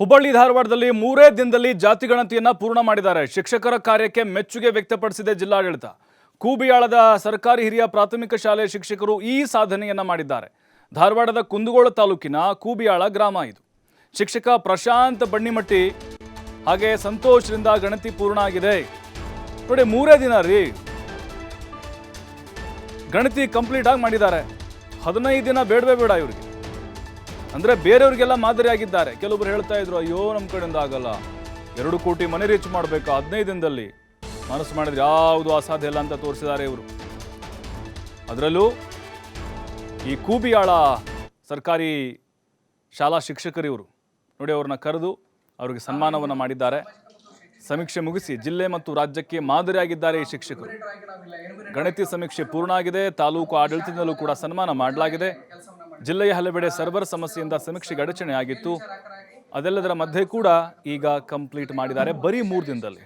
ಹುಬ್ಬಳ್ಳಿ ಧಾರವಾಡದಲ್ಲಿ ಮೂರೇ ದಿನದಲ್ಲಿ ಜಾತಿ ಗಣತಿಯನ್ನ ಪೂರ್ಣ ಮಾಡಿದ್ದಾರೆ. ಶಿಕ್ಷಕರ ಕಾರ್ಯಕ್ಕೆ ಮೆಚ್ಚುಗೆ ವ್ಯಕ್ತಪಡಿಸಿದೆ ಜಿಲ್ಲಾಡಳಿತ. ಕೂಬಿಯಾಳದ ಸರ್ಕಾರಿ ಹಿರಿಯ ಪ್ರಾಥಮಿಕ ಶಾಲೆಯ ಶಿಕ್ಷಕರು ಈ ಸಾಧನೆಯನ್ನ ಮಾಡಿದ್ದಾರೆ. ಧಾರವಾಡದ ಕುಂದಗೋಳ ತಾಲೂಕಿನ ಕೂಬಿಯಾಳ ಗ್ರಾಮ ಇದು. ಶಿಕ್ಷಕ ಪ್ರಶಾಂತ್ ಬಣ್ಣಿಮಟ್ಟಿ ಹಾಗೆ ಸಂತೋಷದಿಂದ ಗಣತಿ ಪೂರ್ಣ ಆಗಿದೆ. ನೋಡಿ, ಮೂರೇ ದಿನ ರೀ ಗಣತಿ ಕಂಪ್ಲೀಟ್ ಆಗಿ ಮಾಡಿದ್ದಾರೆ. ಹದಿನೈದು ದಿನ ಬೇಡವೇ ಬೇಡ ಇವ್ರಿಗೆ. ಅಂದ್ರೆ ಬೇರೆಯವ್ರಿಗೆಲ್ಲ ಮಾದರಿಯಾಗಿದ್ದಾರೆ ಕೆಲವೊಬ್ರು ಹೇಳ್ತಾ ಇದ್ರು, ಅಯ್ಯೋ ನಮ್ಮ ಕಡೆಯಿಂದ ಆಗಲ್ಲ. ಎರಡು ಕೋಟಿ ಮನೆ ರೀಚ್ ಮಾಡಬೇಕು ಹದಿನೈದು ದಿನದಲ್ಲಿ. ಮನಸ್ಸು ಮಾಡಿದ್ರೆ ಯಾವುದು ಅಸಾಧ್ಯ ಇಲ್ಲ ಅಂತ ತೋರಿಸಿದ್ದಾರೆ ಇವರು. ಅದರಲ್ಲೂ ಈ ಕೂಬಿಯಾಳ ಸರ್ಕಾರಿ ಶಾಲಾ ಶಿಕ್ಷಕರು ಇವರು. ನೋಡಿ, ಅವ್ರನ್ನ ಕರೆದು ಅವರಿಗೆ ಸನ್ಮಾನವನ್ನು ಮಾಡಿದ್ದಾರೆ. ಸಮೀಕ್ಷೆ ಮುಗಿಸಿ ಜಿಲ್ಲೆ ಮತ್ತು ರಾಜ್ಯಕ್ಕೆ ಮಾದರಿಯಾಗಿದ್ದಾರೆ ಈ ಶಿಕ್ಷಕರು. ಗಣತಿ ಸಮೀಕ್ಷೆ ಪೂರ್ಣ ಆಗಿದೆ. ತಾಲೂಕು ಆಡಳಿತದಲ್ಲೂ ಕೂಡ ಸನ್ಮಾನ ಮಾಡಲಾಗಿದೆ. ಜಿಲ್ಲೆಯ ಹಲವೆಡೆ ಸರ್ವರ್ ಸಮಸ್ಯೆಯಿಂದ ಸಮೀಕ್ಷೆಗೆ ಅಡಚಣೆ ಆಗಿತ್ತು ಅದೆಲ್ಲದರ ಮಧ್ಯೆ ಕೂಡ ಈಗ ಕಂಪ್ಲೀಟ್ ಮಾಡಿದ್ದಾರೆ ಬರೀ ಮೂರು ದಿನದಲ್ಲಿ.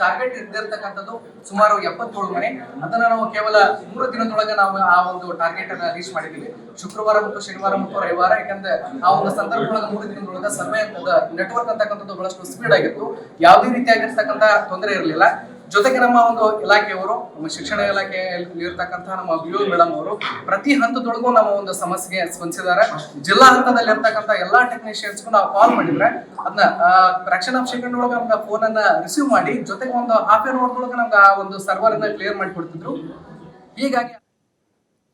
ಟಾರ್ಗೆಟ್ ಇದ್ದಿರ್ತಕ್ಕಂಥದ್ದು ಸುಮಾರು ಎಪ್ಪತ್ತೇಳು ಮನೆ. ಅದನ್ನ ನಾವು ಕೇವಲ ಮೂರು ದಿನದೊಳಗೆ ನಾವು ಆ ಒಂದು ಟಾರ್ಗೆಟ್ ಅನ್ನ ರೀಚ್ ಮಾಡಿದ್ದೀವಿ. ಶುಕ್ರವಾರ ಮತ್ತು ಶನಿವಾರ ಮತ್ತು ರವಿವಾರ, ಯಾಕಂದ್ರೆ ಆ ಒಂದು ಸಂದರ್ಭದೊಳಗೆ ಮೂರು ದಿನದೊಳಗೆ ಸರ್ವೆ ನೆಟ್ವರ್ಕ್ ಅಂತಕ್ಕಂಥದ್ದು ಬಹಳಷ್ಟು ಸ್ಪೀಡ್ ಆಗಿತ್ತು. ಯಾವುದೇ ರೀತಿಯಾಗಿರ್ತಕ್ಕಂಥ ತೊಂದರೆ ಇರಲಿಲ್ಲ. ಜೊತೆಗೆ ನಮ್ಮ ಒಂದು ಇಲಾಖೆಯವರು, ನಮ್ಮ ಶಿಕ್ಷಣ ಇಲಾಖೆಯಲ್ಲಿ ಇರ್ತಕ್ಕಂತಹ ನಮ್ಮ ಬಿ ಮೇಡಮ್ ಅವರು ಪ್ರತಿ ಹಂತದೊಳಗೂ ನಮ್ಮ ಒಂದು ಸಮಸ್ಯೆಗೆ ಸ್ಪಂದಿಸಿದ್ದಾರೆ. ಜಿಲ್ಲಾ ಹಂತದಲ್ಲಿ ಇರ್ತಕ್ಕಂಥ ಎಲ್ಲಾ ಟೆಕ್ನಿಷಿಯನ್ಸ್ಗೂ ನಾವು ಕಾಲ್ ಮಾಡಿದ್ರೆ ಅದನ್ನ ರಕ್ಷಣಾ ಸೆಕೆಂಡ್ ಒಳಗೆ ನಮ್ಗೆ ಫೋನ್ ಅನ್ನ ರಿಸೀವ್ ಮಾಡಿ, ಜೊತೆಗೆ ಒಂದು ಹಾಫ್ ಆನ್ ಅವರ್ ಒಳಗೆ ನಮ್ಗೆ ಆ ಒಂದು ಸರ್ವರ್ ಅನ್ನ ಕ್ಲಿಯರ್ ಮಾಡಿಕೊಡ್ತಿದ್ರು. ಹೀಗಾಗಿ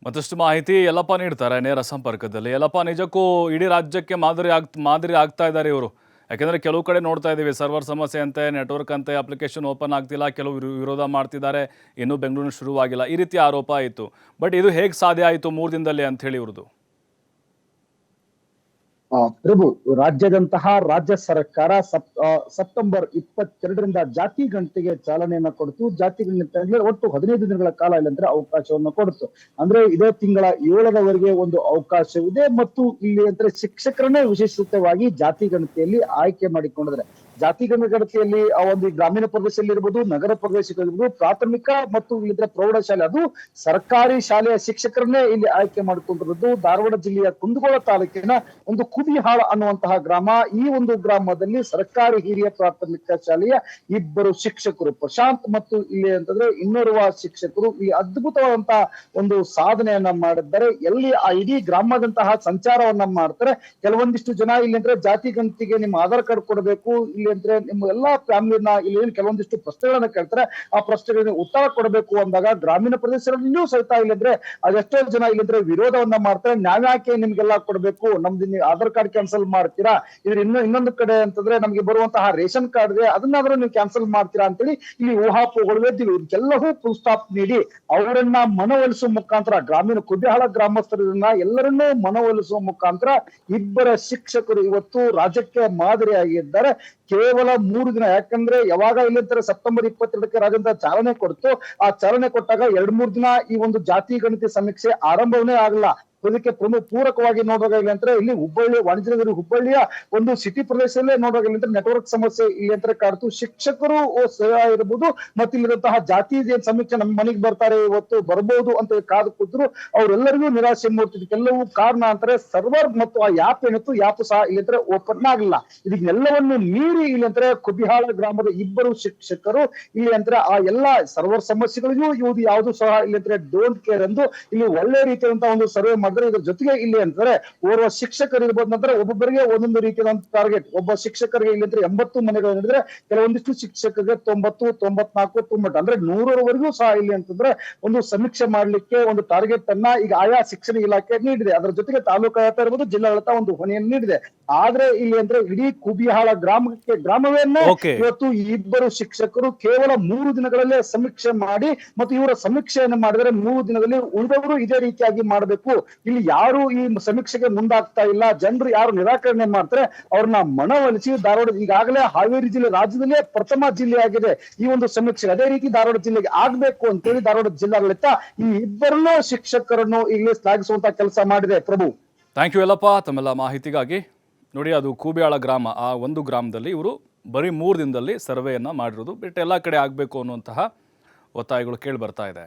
ಮತ್ತಷ್ಟು ಮಾಹಿತಿ ಯಲ್ಲಪ್ಪ ನೀಡ್ತಾರೆ ನೇರ ಸಂಪರ್ಕದಲ್ಲಿ. ಯಲ್ಲಪ್ಪ, ನಿಜಕ್ಕೂ ಇಡೀ ರಾಜ್ಯಕ್ಕೆ ಮಾದರಿ ಆಗ್, ಮಾದರಿ ಆಗ್ತಾ ಇದ್ದಾರೆ ಇವರು. ಯಾಕೆಂದರೆ ಕೆಲವು ಕಡೆ ನೋಡ್ತಾ ಇದ್ದೀವಿ, ಸರ್ವರ್ ಸಮಸ್ಯೆ ಅಂತೆ ನೆಟ್ವರ್ಕ್ ಅಂತೆ ಅಪ್ಲಿಕೇಶನ್ ಓಪನ್ ಆಗ್ತಿಲ್ಲ, ಕೆಲವು ವಿರೋ- ವಿರೋಧ ಮಾಡ್ತಿದ್ದಾರೆ, ಇನ್ನೂ ಬೆಂಗಳೂರಿನ ಶುರುವಾಗಿಲ್ಲ. ಈ ರೀತಿ ಆರೋಪ ಆಯಿತು. ಬಟ್ ಇದು ಹೇಗೆ ಸಾಧ್ಯ ಆಯಿತು ಮೂರು ದಿನದಲ್ಲಿ ಅಂತ ಹೇಳಿ ಇವ್ರದ್ದು. ಪ್ರಭು, ರಾಜ್ಯದಂತಹ ರಾಜ್ಯ ಸರ್ಕಾರ ಸಪ್ ಸೆಪ್ಟೆಂಬರ್ ಇಪ್ಪತ್ತೆರಡರಿಂದ ಜಾತಿ ಗಂಟೆಗೆ ಚಾಲನೆಯನ್ನ ಕೊಡ್ತು. ಜಾತಿ ಗಂಟೆ ಒಟ್ಟು ಹದಿನೈದು ದಿನಗಳ ಕಾಲ ಇಲ್ಲಂದ್ರೆ ಅವಕಾಶವನ್ನು ಕೊಡ್ತು. ಅಂದ್ರೆ ಇದೇ ತಿಂಗಳ ಏಳರವರೆಗೆ ಒಂದು ಅವಕಾಶವಿದೆ ಮತ್ತು ಇಲ್ಲಿ ಅಂದ್ರೆ ಶಿಕ್ಷಕರನ್ನೇ ವಿಶೇಷವಾಗಿ ಜಾತಿ ಗಣತಿಯಲ್ಲಿ ಆಯ್ಕೆ ಮಾಡಿಕೊಂಡಿದ್ದಾರೆ ಜಾತಿ ಗಣತಿಯಲ್ಲಿ ಆ ಒಂದು ಗ್ರಾಮೀಣ ಪ್ರದೇಶದಲ್ಲಿ ಇರ್ಬೋದು, ನಗರ ಪ್ರದೇಶಗಳಿರ್ಬೋದು ಪ್ರಾಥಮಿಕ ಮತ್ತು ಇಲ್ಲಿದ್ರೆ ಪ್ರೌಢಶಾಲೆ, ಅದು ಸರ್ಕಾರಿ ಶಾಲೆಯ ಶಿಕ್ಷಕರನ್ನೇ ಇಲ್ಲಿ ಆಯ್ಕೆ ಮಾಡಿಕೊಂಡಿರೋದು. ಧಾರವಾಡ ಜಿಲ್ಲೆಯ ಕುಂದಗೋಳ ತಾಲೂಕಿನ ಒಂದು ಕುಬಿಹಾಳ ಅನ್ನುವಂತಹ ಗ್ರಾಮ, ಈ ಒಂದು ಗ್ರಾಮದಲ್ಲಿ ಸರ್ಕಾರಿ ಹಿರಿಯ ಪ್ರಾಥಮಿಕ ಶಾಲೆಯ ಇಬ್ಬರು ಶಿಕ್ಷಕರು, ಪ್ರಶಾಂತ್ ಮತ್ತು ಇಲ್ಲಿ ಅಂತಂದ್ರೆ ಇನ್ನೋರ್ವ ಶಿಕ್ಷಕರು ಈ ಅದ್ಭುತವಾದಂತಹ ಒಂದು ಸಾಧನೆಯನ್ನ ಮಾಡಿದ್ದಾರೆ. ಎಲ್ಲಿ ಆ ಇಡೀ ಗ್ರಾಮದಂತಹ ಸಂಚಾರವನ್ನ ಮಾಡ್ತಾರೆ. ಕೆಲವೊಂದಿಷ್ಟು ಜನ ಇಲ್ಲಿ ಅಂದ್ರೆ ಜಾತಿ ಗಣತಿಗೆ ನಿಮ್ಮ ಆಧಾರ್ ಕಾರ್ಡ್ ಕೊಡಬೇಕು, ಇಲ್ಲಿ ಅಂದ್ರೆ ನಿಮ್ಮ ಎಲ್ಲಾ ಫ್ಯಾಮಿಲಿನ ಇಲ್ಲಿ ಕೆಲವೊಂದಿಷ್ಟು ಪ್ರಶ್ನೆಗಳನ್ನ ಕೇಳ್ತಾರೆ, ಆ ಪ್ರಶ್ನೆಗಳಿಗೆ ಉತ್ತರ ಕೊಡಬೇಕು ಅಂದಾಗ ಗ್ರಾಮೀಣ ಪ್ರದೇಶಗಳಲ್ಲಿಯೂ ಸಹಿತ ಇಲ್ಲಂದ್ರೆ ಅದೆಷ್ಟೋ ಜನ ಇಲ್ಲಂದ್ರೆ ವಿರೋಧವನ್ನ ಮಾಡ್ತಾರೆ. ನಾವ್ಯಾಕೆ ನಿಮ್ಗೆಲ್ಲ ಕೊಡಬೇಕು, ನಮ್ದು ನೀವು ಕಾರ್ಡ್ ಕ್ಯಾನ್ಸಲ್ ಮಾಡ್ತೀರಾ? ಇದ್ರ ಇನ್ನೂ ಇನ್ನೊಂದು ಕಡೆ ಅಂತಂದ್ರೆ ನಮ್ಗೆ ಬರುವಂತಹ ರೇಷನ್ ಕಾರ್ಡ್ ಇದೆ ಅದನ್ನಾದ್ರೂ ನೀವು ಕ್ಯಾನ್ಸಲ್ ಮಾಡ್ತೀರಾ ಅಂತೇಳಿ ಇಲ್ಲಿ ಊಹಾಪೋಗಳು ಎದ್ದಿವೆ. ಇದಕ್ಕೆಲ್ಲವೂ ಫುಲ್ ಸ್ಟಾಪ್ ನೀಡಿ ಅವರನ್ನ ಮನವೊಲಿಸುವ ಮುಖಾಂತರ ಗ್ರಾಮೀಣ ಕುಬಿಹಾಳ ಗ್ರಾಮಸ್ಥರನ್ನ ಎಲ್ಲರನ್ನೂ ಮನವೊಲಿಸುವ ಮುಖಾಂತರ ಇಬ್ಬರ ಶಿಕ್ಷಕರು ಇವತ್ತು ರಾಜ್ಯಕ್ಕೆ ಮಾದರಿಯಾಗಿದ್ದಾರೆ. ಕೇವಲ ಮೂರು ದಿನ. ಯಾಕಂದ್ರೆ ಯಾವಾಗ ಇಲ್ಲಿಂತಾರೆ ಸೆಪ್ಟೆಂಬರ್ ಇಪ್ಪತ್ತೆರಡಕ್ಕೆ ರಾಜ್ಯದ ಚಾಲನೆ ಕೊಡ್ತು. ಆ ಚಾಲನೆ ಕೊಟ್ಟಾಗ ಎರಡ್ ಮೂರ್ ದಿನ ಈ ಒಂದು ಜಾತಿ ಗಣಿತ ಸಮೀಕ್ಷೆ ಆರಂಭವೇ ಆಗಲ್ಲ. ಅದಕ್ಕೆ ಪ್ರಮುಖ ಪೂರಕವಾಗಿ ನೋಡೋದಾಗಲಿ ಅಂದ್ರೆ ಇಲ್ಲಿ ಹುಬ್ಬಳ್ಳಿ ವಾಣಿಜ್ಯ ನಗರಿ ಹುಬ್ಬಳ್ಳಿಯ ಒಂದು ಸಿಟಿ ಪ್ರದೇಶದಲ್ಲೇ ನೋಡೋದಾಗಲಿ ಅಂದ್ರೆ ನೆಟ್ವರ್ಕ್ ಸಮಸ್ಯೆ ಇಲ್ಲಿ ಅಂತ ಕಾಡ್ತು ಶಿಕ್ಷಕರು ಇರಬಹುದು ಮತ್ತೆ ಇಲ್ಲಿರುವಂತಹ ಜಾತಿ ಸಮೀಕ್ಷೆ ನಮ್ಮ ಮನೆಗೆ ಬರ್ತಾರೆ, ಇವತ್ತು ಬರಬಹುದು ಅಂತ ಕಾದು ಕೂತರು ಅವರೆಲ್ಲರಿಗೂ ನಿರಾಶೆ ಮೂಡ್ತಿದ್ರು ಕೆಲವು ಕಾರಣ ಅಂತಾರೆ ಸರ್ವರ್ ಮತ್ತು ಆ ಯಾಪ್ ಏನಿತ್ತು ಯಾಪ್ ಸಹ ಇಲ್ಲಿ ಅಂದ್ರೆ ಓಪನ್ ಆಗಿಲ್ಲ. ಇದನ್ನೆಲ್ಲವನ್ನು ಮೀರಿ ಇಲ್ಲಿ ಅಂದ್ರೆ ಕುಬಿಹಾಳ ಗ್ರಾಮದ ಇಬ್ಬರು ಶಿಕ್ಷಕರು ಇಲ್ಲಿ ಅಂದ್ರೆ ಆ ಎಲ್ಲಾ ಸರ್ವರ್ ಸಮಸ್ಯೆಗಳಿಗೂ ಇವುದು ಯಾವುದು ಸಹ ಇಲ್ಲಿ ಅಂದ್ರೆ ಡೋಂಟ್ ಕೇರ್ ಎಂದು ಇಲ್ಲಿ ಒಳ್ಳೆ ರೀತಿಯಾದಂತಹ ಒಂದು ಸರ್ವೆ ಮಾಡಿದ್ರೆ. ಇದ್ರ ಜೊತೆಗೆ ಇಲ್ಲಿ ಅಂತಂದ್ರೆ ಓರ್ವ ಶಿಕ್ಷಕರು ಇರ್ಬೋದು ನಂತರ ಒಬ್ಬೊಬ್ಬರಿಗೆ ಒಂದೊಂದು ರೀತಿಯ ಟಾರ್ಗೆಟ್ ಒಬ್ಬ ಶಿಕ್ಷಕರಿಗೆ ಇಲ್ಲಿ ಅಂದ್ರೆ ಎಂಬತ್ತು ಮನೆಗಳು ಏನಿದ್ರೆ ಕೆಲವೊಂದಿಷ್ಟು ಶಿಕ್ಷಕರಿಗೆ ತೊಂಬತ್ತು ತೊಂಬತ್ನಾಲ್ಕು ತೊಂಬತ್ತು ಅಂದ್ರೆ ನೂರರವರೆಗೂ ಸಹ ಇಲ್ಲಿ ಅಂತಂದ್ರೆ ಒಂದು ಸಮೀಕ್ಷೆ ಮಾಡ್ಲಿಕ್ಕೆ ಒಂದು ಟಾರ್ಗೆಟ್ ಅನ್ನ ಈಗ ಆಯಾ ಶಿಕ್ಷಣ ಇಲಾಖೆ ನೀಡಿದೆ. ಅದರ ಜೊತೆಗೆ ತಾಲೂಕು ಆಯತ ಇರ್ಬೋದು ಜಿಲ್ಲಾಡಳಿತ ಒಂದು ಹೊಣೆಯನ್ನು ನೀಡಿದೆ. ಆದ್ರೆ ಇಲ್ಲಿ ಅಂದ್ರೆ ಇಡೀ ಕುಬಿಹಾಳ ಗ್ರಾಮಕ್ಕೆ ಗ್ರಾಮವೇನ ಇವತ್ತು ಇಬ್ಬರು ಶಿಕ್ಷಕರು ಕೇವಲ ಮೂರು ದಿನಗಳಲ್ಲೇ ಸಮೀಕ್ಷೆ ಮಾಡಿ ಮತ್ತು ಇವರ ಸಮೀಕ್ಷೆಯನ್ನು ಮಾಡಿದರೆ ಮೂರು ದಿನದಲ್ಲಿ ಉಳಿದವರು ಇದೇ ರೀತಿಯಾಗಿ ಮಾಡಬೇಕು. ಇಲ್ಲಿ ಯಾರು ಈ ಸಮೀಕ್ಷೆಗೆ ಮುಂದಾಗ್ತಾ ಇಲ್ಲ. ಜನರು ಯಾರು ನಿರಾಕರಣೆ ಮಾಡ್ತಾರೆ, ಅವ್ರನ್ನ ಮನವೊಲಿಸಿ ಧಾರವಾಡ ಈಗಾಗಲೇ ಹಾವೇರಿ ಜಿಲ್ಲೆ ರಾಜ್ಯದಲ್ಲೇ ಪ್ರಥಮ ಜಿಲ್ಲೆಯಾಗಿದೆ ಈ ಒಂದು ಸಮೀಕ್ಷೆ. ಅದೇ ರೀತಿ ಧಾರವಾಡ ಜಿಲ್ಲೆಗೆ ಆಗ್ಬೇಕು ಅಂತೇಳಿ ಧಾರವಾಡ ಜಿಲ್ಲಾಡಳಿತ ಈ ಇಬ್ಬರನ್ನೂ ಶಿಕ್ಷಕರನ್ನು ಇಲ್ಲಿ ಶ್ಲಾಘಿಸುವಂತ ಕೆಲಸ ಮಾಡಿದೆ. ಪ್ರಭು. ಥ್ಯಾಂಕ್ ಯು ಎಲ್ಲಪ್ಪ ತಮ್ಮೆಲ್ಲ ಮಾಹಿತಿಗಾಗಿ ನೋಡಿ ಅದು ಕೂಬಿಯಾಳ ಗ್ರಾಮ, ಆ ಒಂದು ಗ್ರಾಮದಲ್ಲಿ ಇವರು ಬರೀ ಮೂರು ದಿನದಲ್ಲಿ ಸರ್ವೆಯನ್ನು ಮಾಡಿರೋದು. ಬಿಟ್ಟು ಎಲ್ಲ ಕಡೆ ಆಗಬೇಕು ಅನ್ನುವಂತಹ ಒತ್ತಾಯಗಳು ಕೇಳಿ ಬರ್ತಾ ಇದೆ.